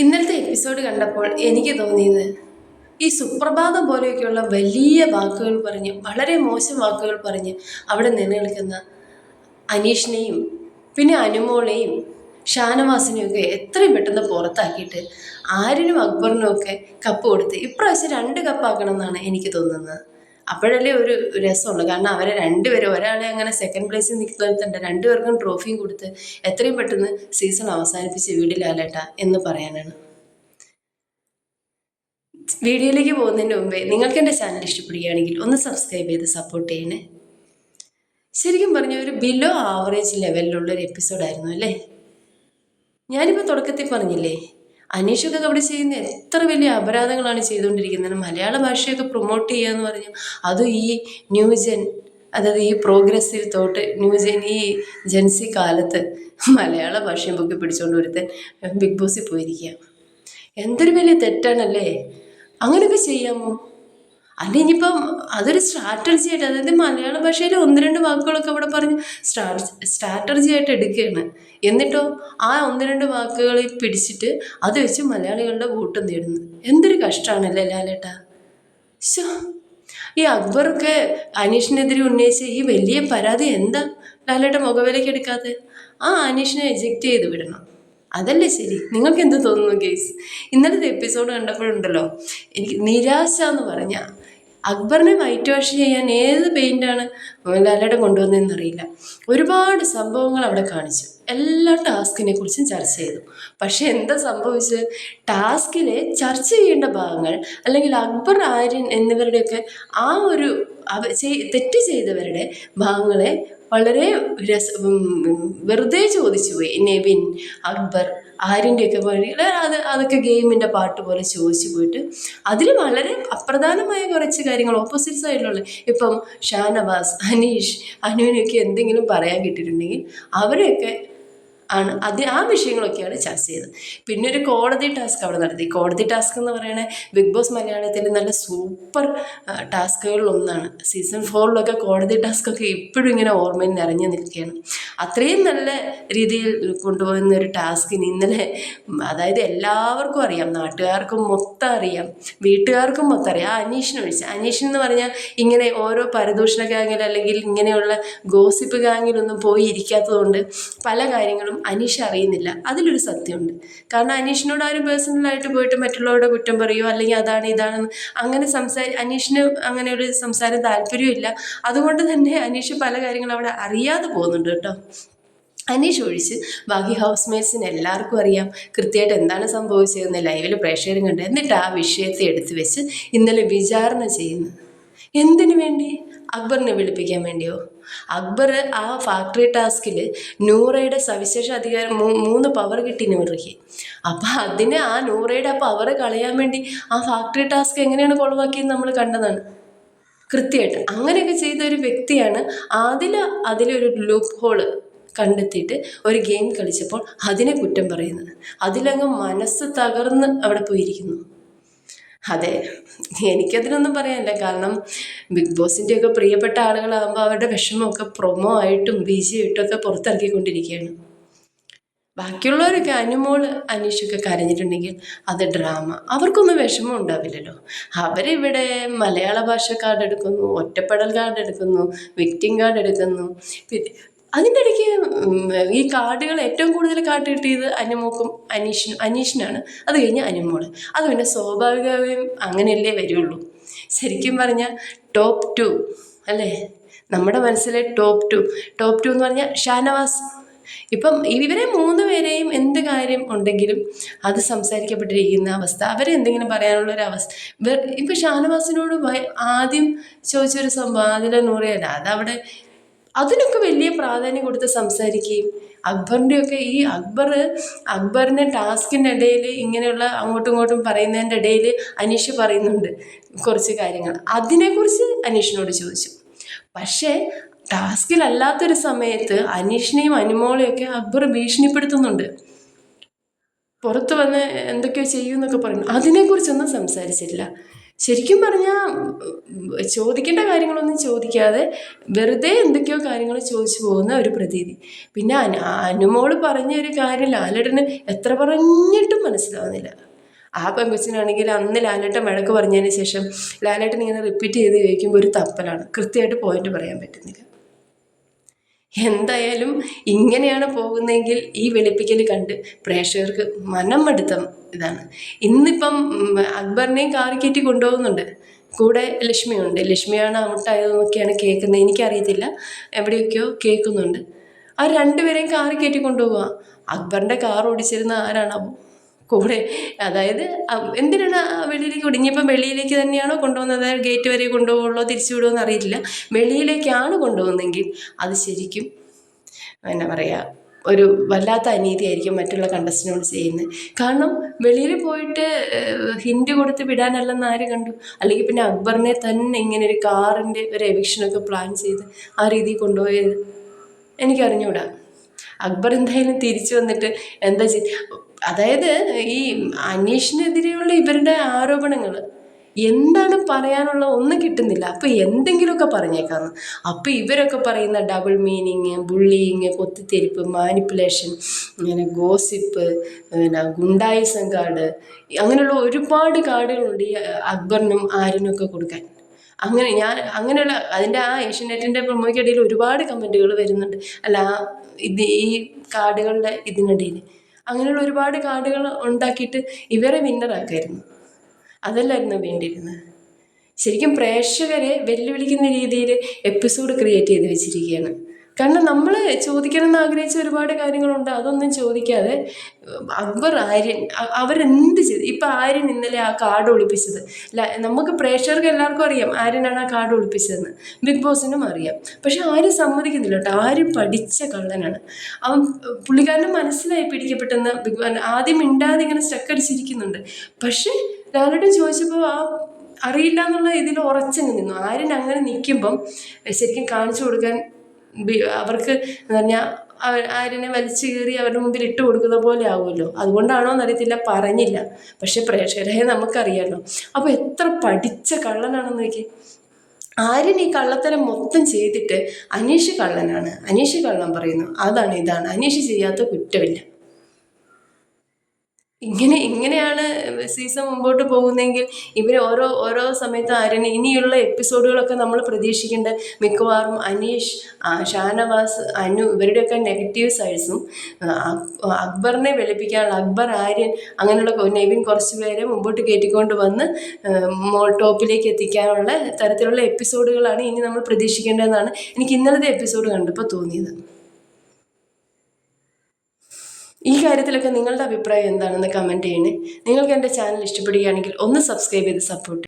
ഇന്നലത്തെ എപ്പിസോഡ് കണ്ടപ്പോൾ എനിക്ക് തോന്നിയത് ഈ സുപ്രഭാതം പോലെയൊക്കെയുള്ള വലിയ വാക്കുകൾ പറഞ്ഞ് വളരെ മോശം വാക്കുകൾ പറഞ്ഞ് അവിടെ നിലനിൽക്കുന്ന അനീഷിനെയും പിന്നെ അനുമോളെയും ഷാനവാസിനെയൊക്കെ എത്രയും പെട്ടെന്ന് പുറത്താക്കിയിട്ട് ആരിനും അക്ബറിനും ഒക്കെ കപ്പ് കൊടുത്ത് ഇപ്രാവശ്യം രണ്ട് കപ്പാക്കണം എന്നാണ് എനിക്ക് തോന്നുന്നത്. അപ്പോഴല്ലേ ഒരു രസമുള്ളൂ. കാരണം അവരെ രണ്ടുപേരും ഒരാളെ അങ്ങനെ സെക്കൻഡ് പ്ലേസിൽ നിൽക്കുന്നുണ്ട് രണ്ടുപേർക്കും ട്രോഫിയും കൊടുത്ത് എത്രയും പെട്ടെന്ന് സീസൺ അവസാനിപ്പിച്ച് വീടിലാലേട്ട എന്ന് പറയാനാണ്. വീഡിയോയിലേക്ക് പോകുന്നതിന് മുമ്പേ നിങ്ങൾക്ക് എന്റെ ചാനൽ ഇഷ്ടപ്പെടുകയാണെങ്കിൽ ഒന്ന് സബ്സ്ക്രൈബ് ചെയ്ത് സപ്പോർട്ട് ചെയ്യണേ. ശരിക്കും പറഞ്ഞ ഒരു ബിലോ ആവറേജ് ലെവലിലുള്ള ഒരു എപ്പിസോഡായിരുന്നു അല്ലേ? ഞാനിപ്പോൾ തുടക്കത്തിൽ പറഞ്ഞില്ലേ അനീഷൊക്കെ അവിടെ ചെയ്യുന്ന എത്ര വലിയ അപരാധങ്ങളാണ് ചെയ്തുകൊണ്ടിരിക്കുന്നത്. മലയാള ഭാഷയൊക്കെ പ്രൊമോട്ട് ചെയ്യുക എന്ന് പറഞ്ഞാൽ അതും ഈ ന്യൂജൻ അതായത് ഈ പ്രോഗ്രസീവ് തോട്ട് ന്യൂജൻ ഈ ജൻസി കാലത്ത് മലയാള ഭാഷയും പൊക്കി പിടിച്ചുകൊണ്ട് ഒരുത്തൻ ബിഗ് ബോസിൽ പോയിരിക്കുക എന്തൊരു വലിയ തെറ്റാണല്ലേ? അങ്ങനെയൊക്കെ ചെയ്യാമോ? അല്ല ഇനിയിപ്പം അതൊരു സ്ട്രാറ്റജി ആയിട്ട് അതായത് മലയാള ഭാഷയിൽ ഒന്ന് രണ്ട് വാക്കുകളൊക്കെ അവിടെ പറഞ്ഞ് സ്ട്രാ സ്ട്രാറ്റജി ആയിട്ട് എടുക്കുകയാണ്. എന്നിട്ടോ ആ ഒന്ന് രണ്ട് വാക്കുകളിൽ പിടിച്ചിട്ട് അത് വെച്ച് മലയാളികളുടെ വോട്ട് നേടുന്നു എന്തൊരു കഷ്ടമാണല്ലേ ലാലേട്ടാ? ശോ ഈ അക്ബറൊക്കെ അനീഷിനെതിരെ ഉന്നയിച്ച ഈ വലിയ പരാതി എന്താ ലാലേട്ട മുഖവിലേക്ക് എടുക്കാതെ ആ അനീഷിനെ എജക്റ്റ് ചെയ്ത് വിടണം. അതല്ലേ ശരി. നിങ്ങൾക്ക് എന്ത് തോന്നുന്നു കേസ് ഇന്നലത്തെ എപ്പിസോഡ് കണ്ടപ്പോഴുണ്ടല്ലോ എനിക്ക് നിരാശ എന്ന് പറഞ്ഞാൽ അക്ബറിനെ വൈറ്റ് വാഷ് ചെയ്യാൻ ഏത് പെയിന്റാണ് മോഹൻലാലയുടെ കൊണ്ടുവന്നതെന്ന് അറിയില്ല. ഒരുപാട് സംഭവങ്ങൾ അവിടെ കാണിച്ചു. എല്ലാ ടാസ്കിനെ കുറിച്ചും ചർച്ച ചെയ്തു. പക്ഷെ എന്താ സംഭവിച്ചത്? ടാസ്കിലെ ചർച്ച ചെയ്യേണ്ട ഭാഗങ്ങൾ അല്ലെങ്കിൽ അക്ബർ ആര്യൻ എന്നിവരുടെയൊക്കെ ആ ഒരു തെറ്റ് ചെയ്തവരുടെ ഭാഗങ്ങളെ വളരെ രസ വെറുതെ ചോദിച്ചു പോയി നെവിൻ അക്ബർ ആര്യന്റെയൊക്കെ വഴി അത് അതൊക്കെ ഗെയിമിന്റെ പാട്ട് പോലെ ചോദിച്ചു പോയിട്ട് അതിൽ വളരെ അപ്രധാനമായ കുറച്ച് കാര്യങ്ങൾ ഓപ്പോസിറ്റ് സൈഡിലുള്ള ഇപ്പം ഷാനവാസ് അനീഷ് അനുവിനൊക്കെ എന്തെങ്കിലും പറയാൻ കിട്ടിയിട്ടുണ്ടെങ്കിൽ അവരെയൊക്കെ ആണ്. അത് ആ വിഷയങ്ങളൊക്കെയാണ് ചർച്ച ചെയ്തത്. പിന്നെ ഒരു കോടതി ടാസ്ക് അവിടെ നടത്തി. കോടതി ടാസ്ക് എന്ന് പറയുന്നത് ബിഗ് ബോസ് മലയാളത്തിന്റെ നല്ല സൂപ്പർ ടാസ്കുകളിൽ ഒന്നാണ് സീസൺ ഫോറിലൊക്കെ കോടതി ടാസ്ക് ഒക്കെ ഇപ്പോഴും ഇങ്ങനെ ഓർമ്മയിൽ നിറഞ്ഞു നിൽക്കുകയാണ്. അത്രയും നല്ല രീതിയിൽ കൊണ്ടുപോകുന്ന ഒരു ടാസ്കിന് ഇന്നലെ അതായത് എല്ലാവർക്കും അറിയാം. നാട്ടുകാർക്കും മൊത്തം അറിയാം. വീട്ടുകാർക്കും മൊത്തം അറിയാം. ആ അനീഷിനെ വിളിച്ച്. അനീഷൻ എന്ന് പറഞ്ഞാൽ ഇങ്ങനെ ഓരോ പരദൂഷണ ഗാങ്ങിൽ അല്ലെങ്കിൽ ഇങ്ങനെയുള്ള ഗോസിപ്പ് ഗാങ്ങിലൊന്നും പോയി ഇരിക്കാത്തതുകൊണ്ട് പല കാര്യങ്ങളും അനീഷ് അറിയുന്നില്ല. അതിലൊരു സത്യമുണ്ട്. കാരണം അനീഷിനോട് ആരും പേഴ്സണലായിട്ട് പോയിട്ട് മറ്റുള്ളവരുടെ കുറ്റം പറയുമോ അല്ലെങ്കിൽ അതാണ് ഇതാണെന്ന് അങ്ങനെ സംസാരി അനീഷിന് അങ്ങനെ ഒരു സംസാരം താല്പര്യമില്ല അതുകൊണ്ട് തന്നെ അനീഷ് പല കാര്യങ്ങളും അവിടെ അറിയാതെ പോകുന്നുണ്ട് കേട്ടോ. അനീഷ് ഒഴിച്ച് ബാക്കി ഹൗസ് മേറ്റ്സിന് എല്ലാവർക്കും അറിയാം. കൃത്യമായിട്ട് എന്താണ് സംഭവിച്ചതെന്ന് ലൈവിൽ പ്രേക്ഷകരും കണ്ട്. എന്നിട്ട് ആ വിഷയത്തെ എടുത്തു വെച്ച് ഇന്നലെ വിചാരണ ചെയ്യുന്നു. എന്തിനു വേണ്ടി? അക്ബറിനെ വിളിപ്പിക്കാൻ വേണ്ടിയോ? അക്ബർ ആ ഫാക്ടറി ടാസ്കിൽ നൂറയുടെ സവിശേഷ അധികാരം മൂന്ന് പവർ കിട്ടി നൂറയ്ക്ക് അപ്പോൾ അതിന് ആ നൂറയുടെ പവർ കളയാൻ വേണ്ടി ആ ഫാക്ടറി ടാസ്ക് എങ്ങനെയാണ് കൊളവാക്കിയെന്ന് നമ്മൾ കണ്ടതാണ്. കൃത്യമായിട്ട്. അങ്ങനെയൊക്കെ ചെയ്ത ഒരു വ്യക്തിയാണ് അതിൽ അതിലൊരു ലൂപ്പ് ഹോൾ കണ്ടെത്തിയിട്ട് ഒരു ഗെയിം കളിച്ചപ്പോൾ അതിനെ കുറ്റം പറയുന്നത്. അതിലങ്ങ് മനസ്സ് തകർന്ന് അവിടെ പോയിരിക്കുന്നു. അതെ. എനിക്കതിനൊന്നും പറയാനില്ല. കാരണം ബിഗ് ബോസിന്റെയൊക്കെ പ്രിയപ്പെട്ട ആളുകളാകുമ്പോൾ അവരുടെ വിഷമമൊക്കെ പ്രൊമോ ആയിട്ടും ബീജിയായിട്ടും ഒക്കെ പുറത്തിറക്കിക്കൊണ്ടിരിക്കുകയാണ്. ബാക്കിയുള്ളവരൊക്കെ അനുമോൾ അനീഷൊക്കെ കരഞ്ഞിട്ടുണ്ടെങ്കിൽ അത് ഡ്രാമ അവർക്കൊന്നും വിഷമം ഉണ്ടാവില്ലല്ലോ. അവരിവിടെ മലയാള ഭാഷ കാർഡ് എടുക്കുന്നു ഒറ്റപ്പെടൽ കാർഡ് എടുക്കുന്നു വിക്റ്റിംഗ് കാർഡ് എടുക്കുന്നു. പിന്നെ അതിന്റെ ഇടയ്ക്ക് ഈ കാർഡുകൾ ഏറ്റവും കൂടുതൽ കാർഡ് കിട്ടിയത് അനുമോക്കും അനീഷിനും അനീഷിനാണ്. അത് കഴിഞ്ഞ് അനുമോൾ. അത് പിന്നെ സ്വാഭാവികമായും അങ്ങനെയല്ലേ വരുള്ളൂ. ശരിക്കും പറഞ്ഞാൽ ടോപ്പ് ടു അല്ലേ? നമ്മുടെ മനസ്സിലെ ടോപ്പ് ടു. ടോപ്പ് ടു എന്ന് പറഞ്ഞാൽ ഷാനവാസ്. ഇപ്പം ഇവരെ മൂന്ന് പേരെയും എന്ത് കാര്യം ഉണ്ടെങ്കിലും അത് സംസാരിക്കപ്പെട്ടിരിക്കുന്ന അവസ്ഥ. അവരെ എന്തെങ്കിലും പറയാനുള്ള ഒരു അവസ്ഥ. ഇപ്പം ഷാനവാസിനോട് ആദ്യം ചോദിച്ചൊരു സംഭവം അതിലെ നൂറയല്ല അതവിടെ അതിനൊക്കെ വലിയ പ്രാധാന്യം കൊടുത്ത് സംസാരിക്കുകയും അക്ബറിന്റെയൊക്കെ ഈ അക്ബർ അക്ബറിന്റെ ടാസ്കിന്റെ ഇടയിൽ ഇങ്ങനെയുള്ള അങ്ങോട്ടും ഇങ്ങോട്ടും പറയുന്നതിന്റെ ഇടയിൽ അനീഷ് പറയുന്നുണ്ട് കുറച്ച് കാര്യങ്ങൾ. അതിനെക്കുറിച്ച് അനീഷിനോട് ചോദിച്ചു. പക്ഷേ ടാസ്കിലല്ലാത്തൊരു സമയത്ത് അനീഷിനെയും അനുമോളെയൊക്കെ അക്ബർ ഭീഷണിപ്പെടുത്തുന്നുണ്ട്. പുറത്ത് വന്ന് എന്തൊക്കെയോ ചെയ്യുമെന്നൊക്കെ പറയുന്നു. അതിനെക്കുറിച്ചൊന്നും സംസാരിച്ചില്ല ശരിക്കും പറഞ്ഞാൽ ചോദിക്കേണ്ട കാര്യങ്ങളൊന്നും ചോദിക്കാതെ വെറുതെ എന്തൊക്കെയോ കാര്യങ്ങൾ ചോദിച്ചു പോകുന്ന ഒരു പ്രതീതി. പിന്നെ അനു അനുമോൾ പറഞ്ഞ ഒരു കാര്യം ലാലടന് എത്ര പറഞ്ഞിട്ടും മനസ്സിലാവുന്നില്ല. ആ പെങ്കൊച്ചിനാണെങ്കിൽ അന്ന് ലാലേട്ടൻ വഴക്ക് പറഞ്ഞതിന് ശേഷം ലാലേട്ടൻ ഇങ്ങനെ റിപ്പീറ്റ് ചെയ്ത് ചോദിക്കുമ്പോൾ ഒരു തപ്പലാണ്. കൃത്യമായിട്ട് പോയിന്റ് പറയാൻ പറ്റുന്നില്ല. എന്തായാലും ഇങ്ങനെയാണ് പോകുന്നതെങ്കിൽ ഈ വെളുപ്പിക്കൽ കണ്ട് പ്രേക്ഷകർക്ക് മനം മടുത്തം ഇതാണ്. ഇന്നിപ്പം അക്ബറിനെയും കാറി കൊണ്ടുപോകുന്നുണ്ട്. കൂടെ ലക്ഷ്മിയുണ്ട്. ലക്ഷ്മിയാണ് ഔട്ടായതെന്നൊക്കെയാണ് കേൾക്കുന്നത്. എനിക്കറിയത്തില്ല. എവിടെയൊക്കെയോ കേൾക്കുന്നുണ്ട്. ആ രണ്ടുപേരെയും കാറി കയറ്റി കൊണ്ടുപോവുക അക്ബറിന്റെ കാർ ഓടിച്ചിരുന്ന ആരാണാവോ? കൂടെ. അതായത് എന്തിനാണ് വെളിയിലേക്ക് വിടുക ഇനിയിപ്പം വെളിയിലേക്ക് തന്നെയാണോ കൊണ്ടുപോകുന്നത്? അതായത് ഗേറ്റ് വരെ കൊണ്ടുപോകുള്ളോ തിരിച്ചു വിടുമോ അറിയില്ല വെളിയിലേക്കാണ് കൊണ്ടുപോകുന്നതെങ്കിൽ അത് ശരിക്കും എന്നാ പറയുക ഒരു വല്ലാത്ത അനീതി ആയിരിക്കും മറ്റുള്ള കണ്ടസ്റ്റിനോട് ചെയ്യുന്നത്. കാരണം വെളിയിൽ പോയിട്ട് ഹിൻഡ് കൊടുത്ത് വിടാനല്ലെന്ന് ആര് കണ്ടു? അല്ലെങ്കിൽ പിന്നെ അക്ബറിനെ തന്നെ ഇങ്ങനെ ഒരു കാറിന്റെ ഒരു എവിക്ഷനൊക്കെ പ്ലാൻ ചെയ്ത് ആ രീതിയിൽ കൊണ്ടുപോയത് എനിക്കറിഞ്ഞൂടാ. അക്ബർ എന്തായാലും തിരിച്ചു വന്നിട്ട് എന്താ ചെയ്യ അതായത് ഈ അനീഷിനെതിരെയുള്ള ഇവരുടെ ആരോപണങ്ങൾ എന്താണ് പറയാനുള്ള ഒന്നും കിട്ടുന്നില്ല. അപ്പോൾ എന്തെങ്കിലുമൊക്കെ പറഞ്ഞേക്കാന്ന്. അപ്പോൾ ഇവരൊക്കെ പറയുന്ന ഡബിൾ മീനിങ് ബുള്ളിങ് കൊത്തിത്തെരിപ്പ് മാനിപ്പുലേഷൻ ഇങ്ങനെ ഗോസിപ്പ് പിന്നെ ഗുണ്ടായിസം കാർഡ് അങ്ങനെയുള്ള ഒരുപാട് കാർഡുകളുണ്ട് ഈ അക്ബറിനും ആരിനും ഒക്കെ കൊടുക്കാൻ. അങ്ങനെ ഞാൻ അങ്ങനെയുള്ള അതിന്റെ ആ ഏഷ്യനെറ്റിന്റെ പ്രൊമോയ്ക്കിടയിൽ ഒരുപാട് കമന്റുകൾ വരുന്നുണ്ട്. അല്ല ഇത് ഈ കാർഡുകളുടെ ഇതിനിടയിൽ. അങ്ങനെയുള്ള ഒരുപാട് കാർഡുകൾ ഉണ്ടാക്കിയിട്ട് ഇവരെ വിന്നറാക്കായിരുന്നു അതല്ലായിരുന്നു വേണ്ടിയിരുന്നത്. ശരിക്കും പ്രേക്ഷകരെ വെല്ലുവിളിക്കുന്ന രീതിയിൽ എപ്പിസോഡ് ക്രിയേറ്റ് ചെയ്ത് വെച്ചിരിക്കുകയാണ്. കാരണം നമ്മൾ ചോദിക്കണം എന്ന് ആഗ്രഹിച്ച ഒരുപാട് കാര്യങ്ങളുണ്ട് അതൊന്നും ചോദിക്കാതെ അക്ബർ ആര്യൻ അവരെന്ത് ചെയ്തു? ഇപ്പം ആര്യൻ ഇന്നലെ ആ കാർഡ് ഒളിപ്പിച്ചത്. നമുക്ക് പ്രേക്ഷകർക്ക് എല്ലാവർക്കും അറിയാം ആര്യനാണ് ആ കാർഡ് ഒളിപ്പിച്ചതെന്ന്. ബിഗ് ബോസിനും അറിയാം. പക്ഷെ ആരും സമ്മതിക്കുന്നില്ല കേട്ടോ. ആരും പഠിച്ച കള്ളനാണ്. അവൻ പുള്ളിക്കാരന് മനസ്സിലായി പിടിക്കപ്പെട്ടെന്ന് ബിഗ് ആദ്യം മിണ്ടാതെ ഇങ്ങനെ സ്റ്റക്കടിച്ചിരിക്കുന്നുണ്ട് പക്ഷേ ലാലേട്ടൻ ചോദിച്ചപ്പോൾ ആ അറിയില്ല എന്നുള്ള ഇതിൽ ഉറച്ചങ്ങ് നിന്നു. ആര്യൻ അങ്ങനെ നിൽക്കുമ്പം ശരിക്കും കാണിച്ചു കൊടുക്കാൻ അവർക്ക് എന്ന് പറഞ്ഞാൽ അവർ ആരിനെ വലിച്ചു കീറി അവരുടെ മുമ്പിൽ ഇട്ട് കൊടുക്കുന്ന പോലെ ആവുമല്ലോ. അതുകൊണ്ടാണോ എന്നറിയത്തില്ല പറഞ്ഞില്ല. പക്ഷെ പ്രേക്ഷകരെ നമുക്കറിയാമല്ലോ അപ്പോൾ എത്ര പഠിച്ച കള്ളനാണെന്ന് നോക്കി ആര്യൻ ഈ കള്ളത്തരം മൊത്തം ചെയ്തിട്ട് അനീഷ് കള്ളനാണ്. അനീഷ് കള്ളം പറയുന്നു. അതാണ് ഇതാണ്. അനീഷ് ചെയ്യാത്ത കുറ്റമില്ല. ഇങ്ങനെ ഇങ്ങനെയാണ് സീസൺ മുമ്പോട്ട് പോകുന്നതെങ്കിൽ ഇവർ ഓരോ ഓരോ സമയത്ത് ആര്യന് ഇനിയുള്ള എപ്പിസോഡുകളൊക്കെ നമ്മൾ പ്രതീക്ഷിക്കേണ്ട മിക്കവാറും അനീഷ് ഷാനവാസ് അനു ഇവരുടെയൊക്കെ നെഗറ്റീവ് സൈഡ്സും അക്ബറിനെ വെളുപ്പിക്കാനുള്ള അക്ബർ ആര്യൻ അങ്ങനെയുള്ള നെവിൻ കുറച്ച് പേരെ മുമ്പോട്ട് കയറ്റിക്കൊണ്ട് വന്ന് ടോപ്പിലേക്ക് എത്തിക്കാനുള്ള തരത്തിലുള്ള എപ്പിസോഡുകളാണ് ഇനി നമ്മൾ പ്രതീക്ഷിക്കേണ്ടതെന്നാണ് എനിക്ക് ഇന്നലത്തെ എപ്പിസോഡ് കണ്ടപ്പോൾ തോന്നിയത്. ഈ കാര്യത്തിലൊക്കെ നിങ്ങളുടെ അഭിപ്രായം എന്താണെന്ന് കമന്റ് ചെയ്യണേ. നിങ്ങൾക്ക് എന്റെ ചാനൽ ഇഷ്ടപ്പെടുകയാണെങ്കിൽ ഒന്ന് സബ്സ്ക്രൈബ് ചെയ്ത് സപ്പോർട്ട്